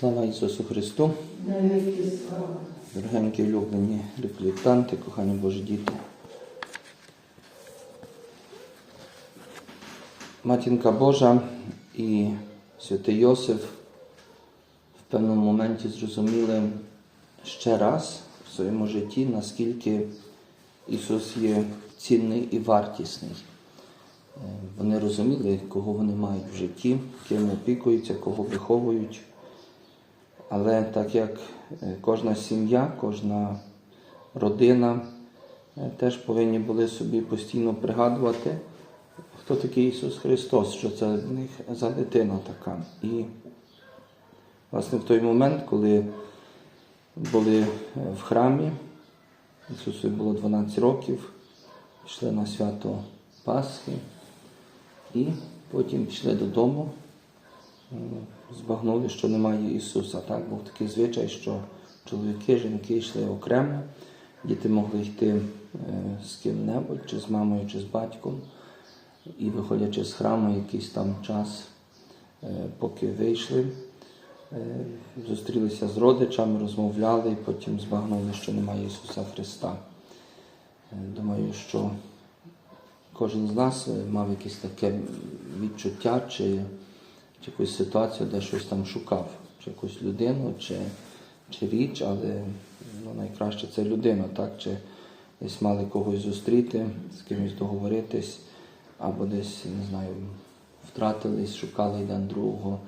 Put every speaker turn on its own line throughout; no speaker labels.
Слава Ісусу Христу! Дорогенькі улюблені репліктанти, кохані Божі діти. Матінка Божа і святий Йосиф в певному моменті зрозуміли ще раз в своєму житті, наскільки Ісус є цінний і вартісний. Е, Вони розуміли, кого вони мають в житті, ким опікуються, кого виховують. Але так як е, кожна сім'я, кожна родина е, теж повинні були собі постійно пригадувати, хто такий Ісус Христос, що це в них за дитина така. І власне в той момент, коли були е, в храмі, Ісусу було 12 років, йшли на свято Пасхи і потім пішли додому збагнули, що немає Ісуса. Так? Був такий звичай, що чоловіки, жінки йшли окремо, діти могли йти е, з ким-небудь, чи з мамою, чи з батьком. І виходячи з храму якийсь там час, е, поки вийшли, е, зустрілися з родичами, розмовляли і потім збагнули, що немає Ісуса Христа. Думаю, що кожен з нас мав якесь таке відчуття чи чи якусь ситуацію, де щось там шукав, чи якусь людину, чи, чи річ, але ну, найкраще це людина, так? Чи десь мали когось зустріти, з кимось договоритись, або десь, не знаю, втратились, шукали один другого.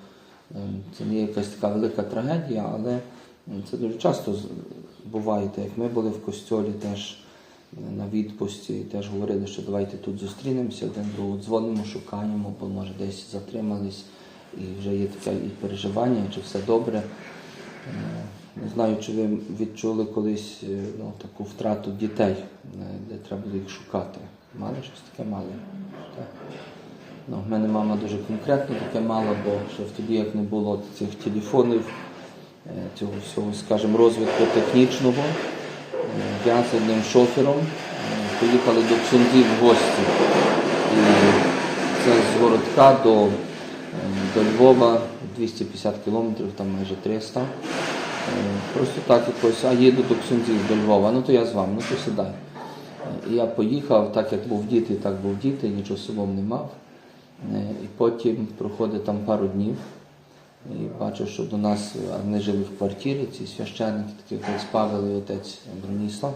Ем, Це не якась така велика трагедія, але це дуже часто буває, як ми були в костьолі теж на відпусті, теж говорили, що давайте тут зустрінемося, один другого дзвонимо, шукаємо, бо може десь затримались і вже є таке і переживання, чи все добре. Е, Не знаю, чи ви відчули колись е, ну, таку втрату дітей, е, де треба було їх шукати. Мали щось таке мали? Так. Ну, в мене мама дуже конкретно таке мала, бо ще в тоді, як не було цих телефонів, цього всього, скажімо, розвитку технічного, я з одним шофером поїхали до Ксундзі в гості. І це з городка до, до Львова 250 кілометрів, там майже 300. Е, Просто так якось, а їду до Ксундзів, до Львова, ну то я з вами, ну то сідай. Е, І я поїхав, так як був діти, так був діти, нічого з собою не мав. Е, І потім проходить там пару днів. І бачу, що до нас вони жили в квартирі, ці священники, такі отець Павел і отець Броніслав.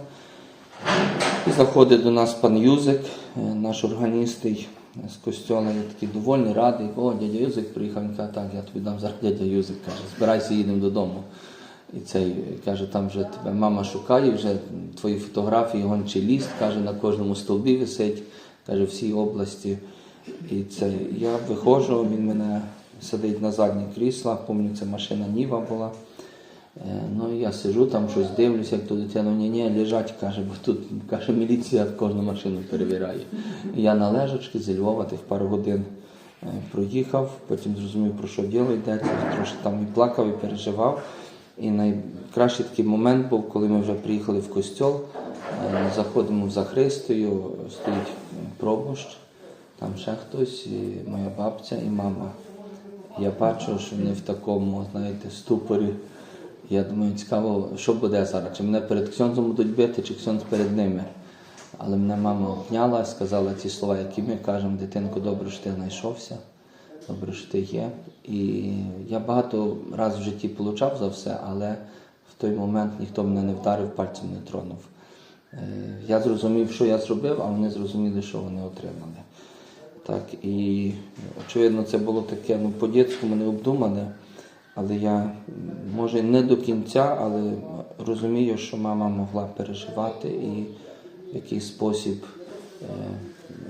І заходить до нас пан Юзик, наш органіст й з костьола, я такий довольний, радий. О, дядя Юзик приїхав, він каже, так, я тобі дам зараз дядя Юзик, каже, збирайся, їдемо додому. І цей каже, там вже тебе мама шукає, вже твої фотографії, гончий ліст, каже, на кожному стовбі висить, каже, всій області. І це я виходжу, він мене сидить на заднє крісло, пам'ятаю, це машина Ніва була. Е, Ну я сижу там, щось дивлюся, як то дитина, ні, ні, лежать, каже, бо тут каже, міліція кожну машину перевіряє. Я на лежачки зі Львова тих пару годин е, проїхав, потім зрозумів, про що діло йдеться, трошки там і плакав, і переживав. І найкращий такий момент був, коли ми вже приїхали в костьол, е, заходимо в Захристою, стоїть пробощ, там ще хтось, і моя бабця і мама. Я бачу, що вони в такому, знаєте, ступорі. Я думаю, цікаво, що буде зараз, чи мене перед ксьонзом будуть бити, чи ксьонз перед ними. Але мене мама обняла, сказала ті слова, які ми кажемо, дитинку, добре, що ти знайшовся, добре, що ти є. І я багато разів в житті получав за все, але в той момент ніхто мене не вдарив, пальцем не тронув. Е, Я зрозумів, що я зробив, а вони зрозуміли, що вони отримали. Так, і очевидно, це було таке, ну, по-дітському не обдумане, але я, може, не до кінця, але розумію, що мама могла переживати і в якийсь спосіб. Е,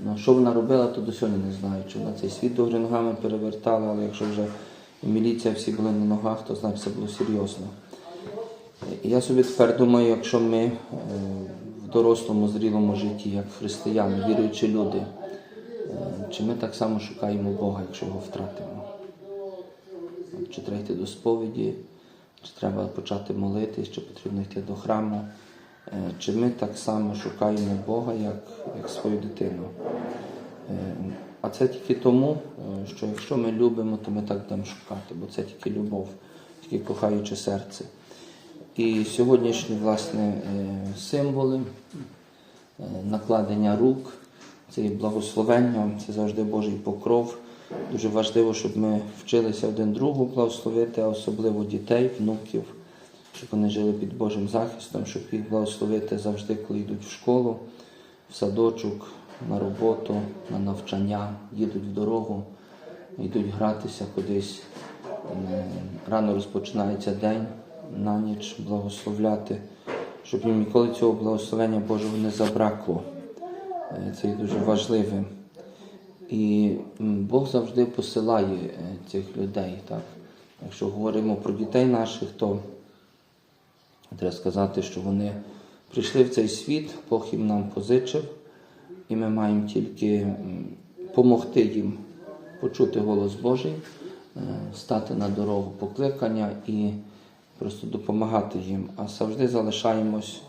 ну, що вона робила, то до сьогодні не знаю. Чи вона цей світ до ногами перевертала, але якщо вже міліція всі були на ногах, то значить це було серйозно. Я собі тепер думаю, якщо ми е, в дорослому, зрілому житті, як християни, віруючі люди, е, чи ми так само шукаємо Бога, якщо його втратимо? Чи треба йти до сповіді, чи треба почати молитись, чи потрібно йти до храму? Е, Чи ми так само шукаємо Бога, як, як свою дитину? Е, А це тільки тому, е, що якщо ми любимо, то ми так будемо шукати, бо це тільки любов. Тільки кохаюче серце. І сьогоднішні власне символи, накладення рук, це є благословення, це завжди Божий покров. Дуже важливо, щоб ми вчилися один другу благословити, а особливо дітей, внуків, щоб вони жили під Божим захистом, щоб їх благословити завжди, коли йдуть в школу, в садочок, на роботу, на навчання, їдуть в дорогу, йдуть гратися кудись. Рано розпочинається день, на ніч благословляти, щоб їм ніколи цього благословення Божого не забракло. Е, Це є дуже важливим. І Бог завжди посилає е, цих людей. Так? Якщо говоримо про дітей наших, то треба сказати, що вони прийшли в цей світ, Бог їм нам позичив, і ми маємо тільки допомогти їм почути голос Божий, е, стати на дорогу покликання і просто допомагати їм. А завжди залишаємось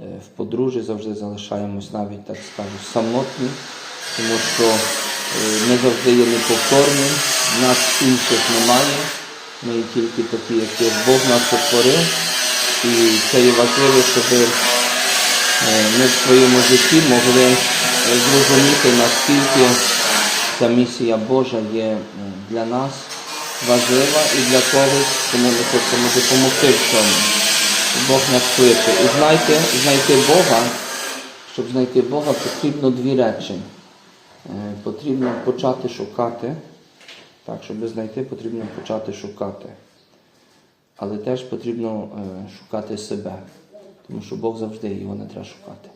е, в подружжі, завжди залишаємось навіть, так скажу, самотні, тому що е, ми завжди є неповторні, нас інших немає. Ми тільки такі, як Бог нас утворив. І це є важливо, щоб е, ми в своєму житті могли е, зрозуміти, наскільки ця місія Божа є для нас важлива і для когось, кому ми хочемо допомогти в цьому. Бог нас кличе. І знайте, знайти Бога, щоб знайти Бога, потрібно дві речі. Е, Потрібно почати шукати. Так, щоб знайти, потрібно почати шукати. Але теж потрібно е, шукати себе, тому що Бог завжди його не треба шукати.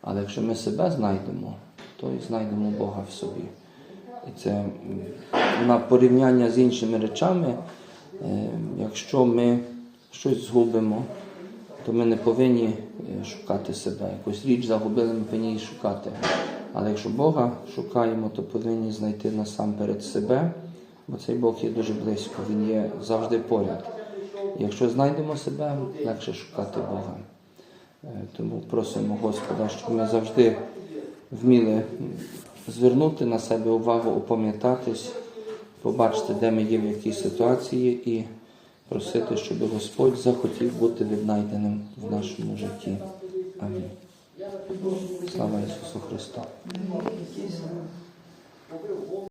Але якщо ми себе знайдемо, то і знайдемо Бога в собі. І це на порівняння з іншими речами, е, якщо ми щось згубимо, то ми не повинні шукати себе. Якусь річ загубили, ми повинні її шукати. Але якщо Бога шукаємо, то повинні знайти насамперед себе, бо цей Бог є дуже близько, Він є завжди поряд. Якщо знайдемо себе, легше шукати Бога. Е, Тому просимо Господа, щоб ми завжди вміли звернути на себе увагу, опам'ятатись, побачити, де ми є в якій ситуації, і просити, щоб Господь захотів бути віднайденим в нашому житті. Амінь. Слава Ісусу Христу!